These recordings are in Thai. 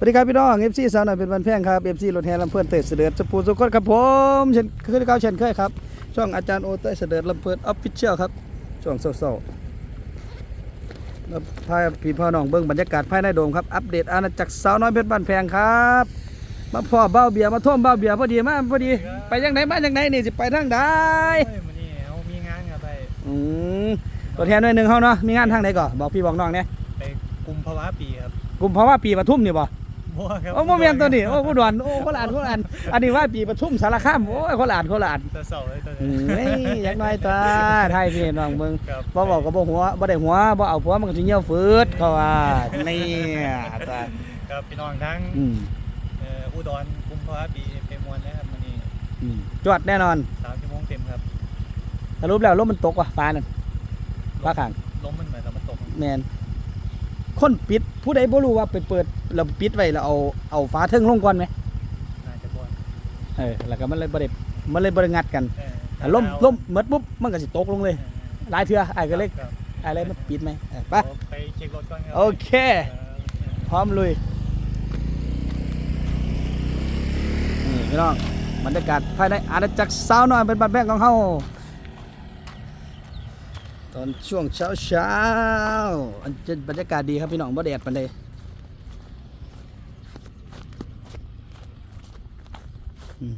สวัสดีครับพี่น้องเอฟซีสาวหน่อยเป็นวันแพงครับเอฟซีรถแห่ลำเพลินเตยเสด็จสปูสุขคนครับผมเช่นเคยเก่าเช่นเคยครับ ช่องอาจารย์โอเตยเสด็จลำเพลินออฟฟิเชียลครับ ช่วงเศร้าๆแล้วพาพี่พ่อน้องเบิ้งบรรยากาศภายในโดมครับ อัปเดตอาณาจักรสาวน้อยเพชรบ้านแพงครับ มาพ่อเบ้าเบียร์มาท่วมเบ้าเบียร์พอดีมาพอดี ไปยังไหนมายังไหนนี่สิไปทางใดเฮ้ยมันนี่เขามีงานครับไปอืมตัวแทนหน่วยหนึ่งเขาเนาะ มีงานทางไหนก่อนบอกพี่บอกน้องเนี่ยไปกุมภาวะปีครับกลุ่มเพราะว่าปีปทุมนี่บ่ บัวครับโอ้โมเมนตัวนี้โอ้ผู้ดวนโอ้โคราชโคราชอันนี้ว่าปีปทุมสารคามโอ้ยโคราชโคราชตัวเสาเลยตัวอืนี้มนี่อยักหน้อยตาไทยพี่น้องเมืองครับบ่บอกก็บ่หัวบ่ได้หัวบ่เอาผัวมันก็สิเหี่ยวฟืดเขาว่านี่ตาครับพี่น้องทั้งอืมเอ่ออุดรกุมภาวะปีเป็นมวลนะครับมันนี่อืมจวดแน่นอนสามชั่วโมงเต็มครับสรุปแล้วลมมันตกว่ะฟ้านั่นฟ้าข้างลมมันเหมือนกับมันตกแม่น คนปิดผู้ใดบ่รู้ว่าไปเปิดแล้วปิดไว้แล้วเอาเอาฟ้าเทิงลงก่อนไหมน่าจะบัวเออแล้วก็มันเลยบ่ได้มันเลยบ่ได้งัดกันเออถ้าล่มล่มหมดปุ๊บมันก็สิตกลงเลยเออหลายเทื่ออ้ายก็เลยครับอ้ายเลยมันปิดไหมเออไปเดี๋ยวไปเช็ครถก่อนครัโอเคเออพร้อมลุย นี่พี่น้องบรรยากาศภายในอาณาจักรสาวน้อยเป็นบ้านแพงของเฮาต อนช่วงเช้าเช้าอันจะบรรยากาศดีครับพี่น้องบ่แดดปานใดอืม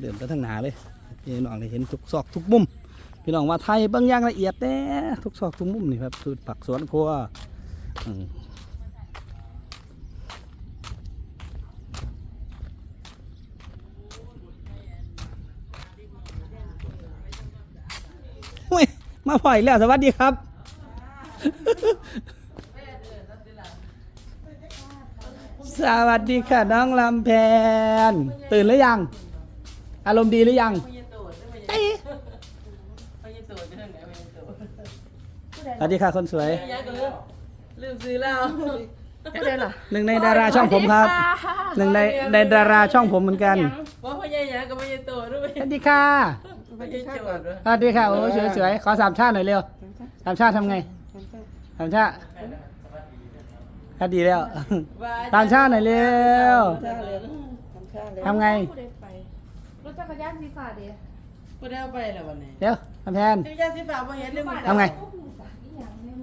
เดินไปทางหนาเลยพี่น้องได้เห็นทุกซอกทุกมุม พี่น้องว่าไทยบางอย่างละเอียดแน่ทุกซอกทุกมุมนี่ครับพืชผักสวนครัว อืมอุ้ยมาพ่อยแล้วสวัสดีครับ สวัสดีค่ะน้องลำแพน ตื่นหรือยัง อารมณ์ดีหรือยังเอ้ยสวัสดีค่ะคนสวยลืมซื้อแล้วหนึ่งในดาราช่องผมครับหนึ่งในในดาราช่องผมเหมือนกันว่าพ่อใหญ่ยังกับพ่อใหญ่โตด้วยสวัสดีค่ะ พ่อใหญ่โจดด้วยสวัสดีค่ะโอ้สวยสวยๆขอสามชาติหน่อยเร็วสามชาติทำไงสามชาติก็ดีแล้ว สามชาติหน่อยเร็วทำไงรถจักรยานสีฟ้าเดียกูได้เอาไปแล้ววันนี้เร็วทำแทน จักรยานสีฟ้าบ่เห็นเลยทำไง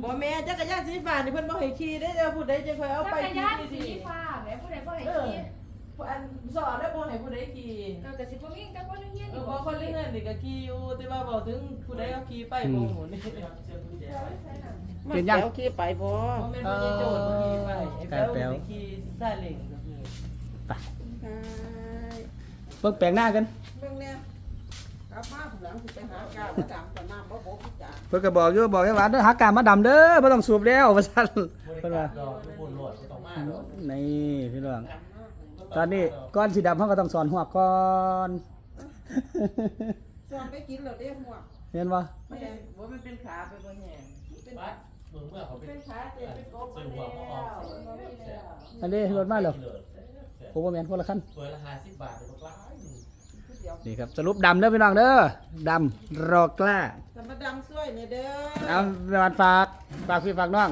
บ่แม่จักรยานสีฟ้านี่เพิ่นบ่ให้ขี่ได้จะพูดได้จะค่อยเอาจัไปกรขี่ยานสิสีฟ้าแหม่ผู้ใดบ่ให้เออขี่ อันสอนได้บ่ให้ผู้ใดขี่ก็กระสิบบ่มีจักคนเฮียนเออยู่อบ่คนเล่นเงินนี่ก็ขี่อยู่แต่ว่าบ่ถึงผู้ใดเอาขี่ไปบ่หมุนนี่เป็นยังแถวขี่ไปบ่บ่แม่นพ่อใหญ่โจดบ่ขี่ไปไอ้แป๊วแป๊วนี่ขี่ซาเล้งก็คือเบิ่งแปลงหน้ากันเบิ่งเนี่ยกลับมาผู้หลังสิไปหากาวมาดำกับน้ำบ่บกพี่จ๋าเพิ่นก็บอกอยู่บอกให้หวานเด้อหากามาดำเด้อบ่ต้องสูบแล้วว่าซั่นเพิ่นว่านี่พี่น้อง ตอนนี้ก่อนสิดำเฮาก็ต้องสอนหัวก่อนส่วนไปกินแล้วเด้หัวเห็นบ่ไม่บ่มันเป็นขาไปบ่แห้งเป็นเมืองเมื่อเขาเป็นเป็นขาเจ็บเป็นกบมันแล้วมันบ่มีแล้วอันนี้รถมาแล้วโอ้บ่แม่นคนละคันเปิดราคาสิบบาทเป็นกล้านี่ครับสรุปดำเด้อพี่น้องเด้อดำรอกล้าแต่มาดำช่วยเนี่ยเด้อเอามาฝากฝากพี่ฝากน้อง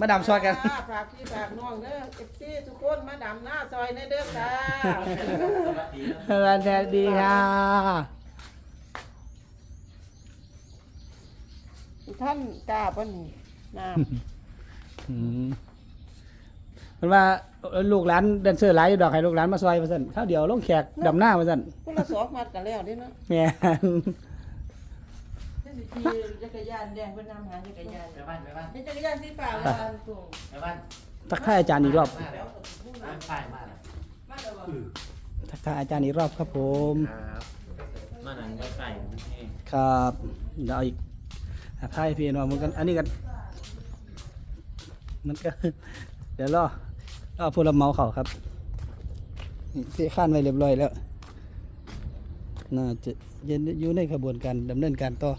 มาดำซอยกัน ฝากพี่ฝากน้องเด้อเอฟซีทุกคนมาดำหน้าซอยเนี่ยเด้อค่ะสวัสดีนะสวัสดีค่ะท่านกล้าบ่นี่น้อืมมันว่าลูกหลานแดนเซอร์หลายอยู่ดอกให้ลูกหลานมาซอยมาสั่นเท่าเดียวลงแขกดำหน้ามาสั่นำคนละสองมัดกันแล้วเด้อเนาะ แม่น นี่สิขี่จักรยานแดงเพิ่นนำหาจักรยานไปบ้านไปบ้านนี่จักรยานสีฟ้าว่าอันสูงไปบ้านทักทายอาจารย์อีกรอบ มาแล้วบ้านฝ่ายมาแล้วมาแล้วบ่ทักทายอาจารย์อีกรอบครับผม ครับมาหนังบ้านฝ่ายมันเองครับเดี๋ยวเอาอีกทักทายพี่น้องเหมือนกัน อันนี้กัน มันก็ เดี๋ยวรอรอผู้รับเหมาเขาครับนี่เสียข้านไว้เรียบร้อยแล้ว น่าจะยังอยู่ในขบวนการดำเนินการต่อ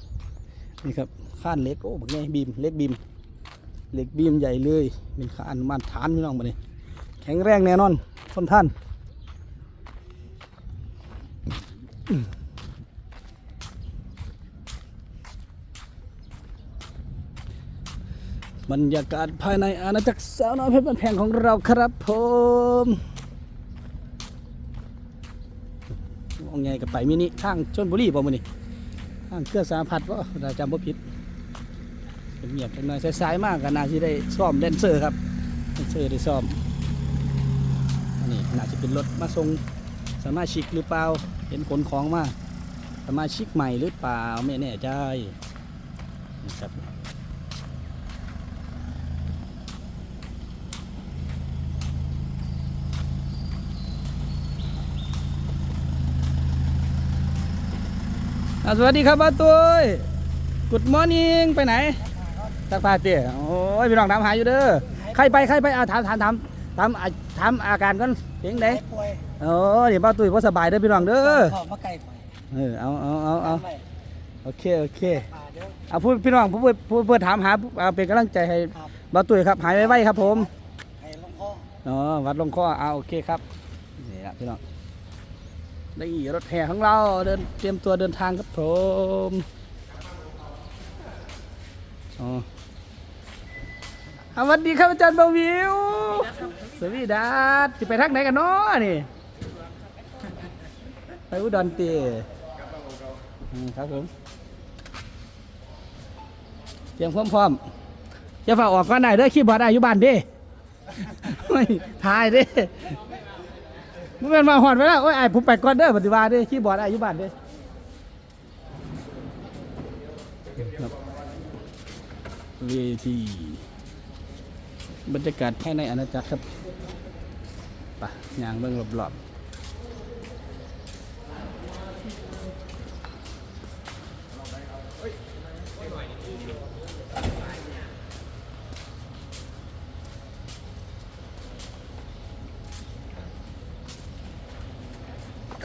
นี่ครับข้านเล็กโอ้บักไงบีมเล็กบีมเล็กบีมใหญ่เลยเป็นข้านมาตรฐานพี่น้องมาเลยแข็งแรงแน่นอนทนท่านบรรยากาศภายในอาณาจักรสาวน้อยเพชรบ้านแพงของเราครับผมมองไงกับไปมินิทางชนบุรีบ่มือนี้ ทางเครือสาพัดว่าเราจำบ่ผิดเงียบๆจังหน่อยสายๆมากก็น่าสิได้ซ่อมแดนเซอร์ครับแดนเซอร์ได้ซ่อมอันนี้น่าจะเป็นรถมาทรงสมาชิกหรือเปล่าเห็นขนของมาสมาชิกใหม่หรือเปล่าไม่แน่ใจนะครับ สวัสดีครับบ้าตุ้ยกุดมอร์นิ่งไปไหนตักผ้าเตี้ยโอ้ยพี่น้องถามหาอยู่เด้อใครไปใครไปอะถามถามถามถามอะถามอาการก่อนเพียงใดป่วยโอ้เดี๋ยวบ้าตุ้ยว่าสบายเด้อพี่น้องเด้อขอมาไก่ป่วยเออเอาเอาเอาเอาไม่โอเคโอเคป่าเดี๋ยวเอาพูดพี่น้องพูดพูดพูดเพื่อถามหาเอาเป็นกำลังใจให้ครับบ้าตุ้ยครับหายไวๆครับผมให้ลงคออ๋อวัดลงข้ออ่าโอเคครับนี่ละพี่น้อง ได้รถแห่ของเราเดินเตรียมตัวเดินทางครับผมอ๋อสวัสดีครับอาจารย์บาวิว สวีดัสจะไปทางไหนกันเนาะนี่ไปอุดรเตีครับผมเตรียมความพร้อมจะฝากออกก่อนได้เด้อคีย์บอดได้อยู่บ้านเด้ไม่ทายเด้ มึงเป็นมาหอดไปแล้วโอ้ยไอ้ผมไปก่อนเด้อปฏิบัติเด้คีย์บอร์ดอายุบ้านเด้ครับเวทีบรรยากาศภายในอาณาจักรครับปะยางเบื้องรอบๆ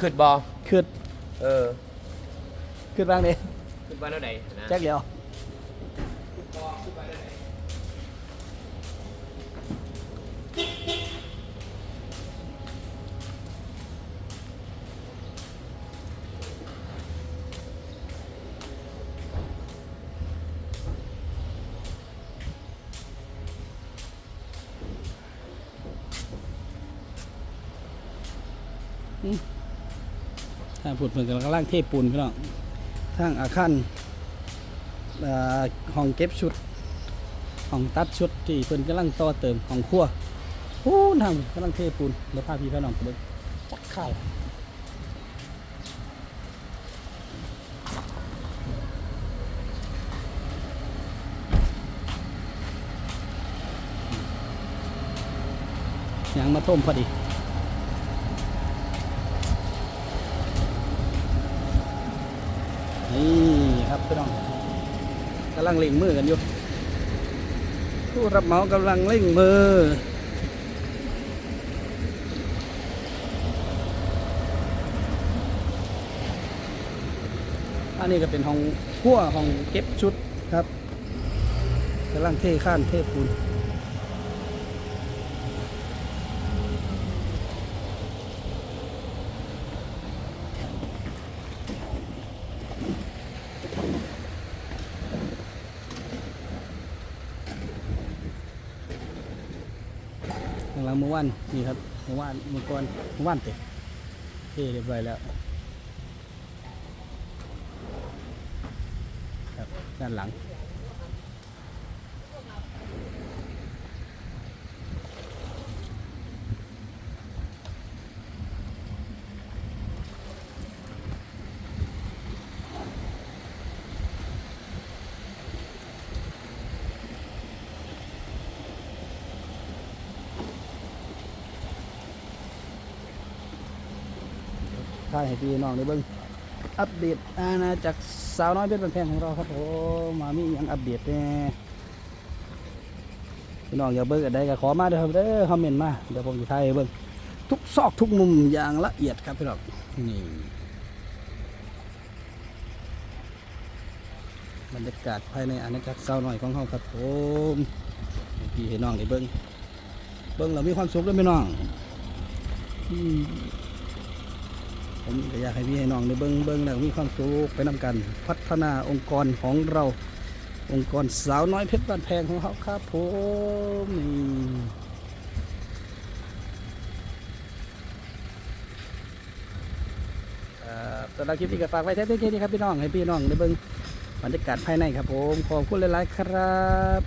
ขึ้นบอขึ้นเออขึ้นบ้างเด้ขึ้นบ้านแล้วไหนนะ แจ็คเดียว ถ้าพูดเพิ่นกำลังล่างเทปูนพี่น้องทางอาคารห้องเก็บชุดห้องตัดชุดที่เพิ่นกำลังต่อเติมห้องครัวปูนทำกำลังเทปูนเดี๋ยวพาพี่พี่น้องไปเบิ่งจักข้าวยังมาท่มพอดี นี่ครับพี่น้องกำลังเล่งมือกันอยู่ผู้รับเหมากำลังเล่งมืออันนี้ก็เป็นห้องครัวห้องเก็บชุดครับกำลังเทข้านเทปูน กำลังเมื่อวานนี่ครับเมื่อวานเมื่อก่อนเมื่อวานเตะเทเรียบร้อยแล้วครับด้านหลัง ถ่ายให้พี่น้องได้เบิ่งอัปเดตอาณาจักรสาวน้อยเป็นบันแพงของเราครับผมมามีหยังอัปเดตแน่พี่น้องอย่าเบิ่งกันได้ก็ขอมาเด้อครับเด้อคอมเมนต์มาเดี๋ยวผมจะถ่ายให้เบิ่งทุกซอกทุกมุมอย่างละเอียดครับพี่น้องนี่บรรยากาศภายในอาณาจักรสาวน้อยของเราครับผมพี่ให้น้องได้เบิ่งเบิ่งเรามีความสุขด้วยพี่น้องอืม ผมก็อยากให้พี่ให้น้องได้เบิ้งเบิ้งแล้วมีความสุขไปนำกัน พัฒนาองค์กรของเราองค์กรสาวน้อยเพชรบ้านแพงของเขาครับผมนี่ครับสำหรับคลิปนี้ก็ฝากไว้แค่นี้ครับพี่น้องให้พี่น้องได้เบิ่งบรรยากาศภายในครับผมขอบคุณหลายๆครับ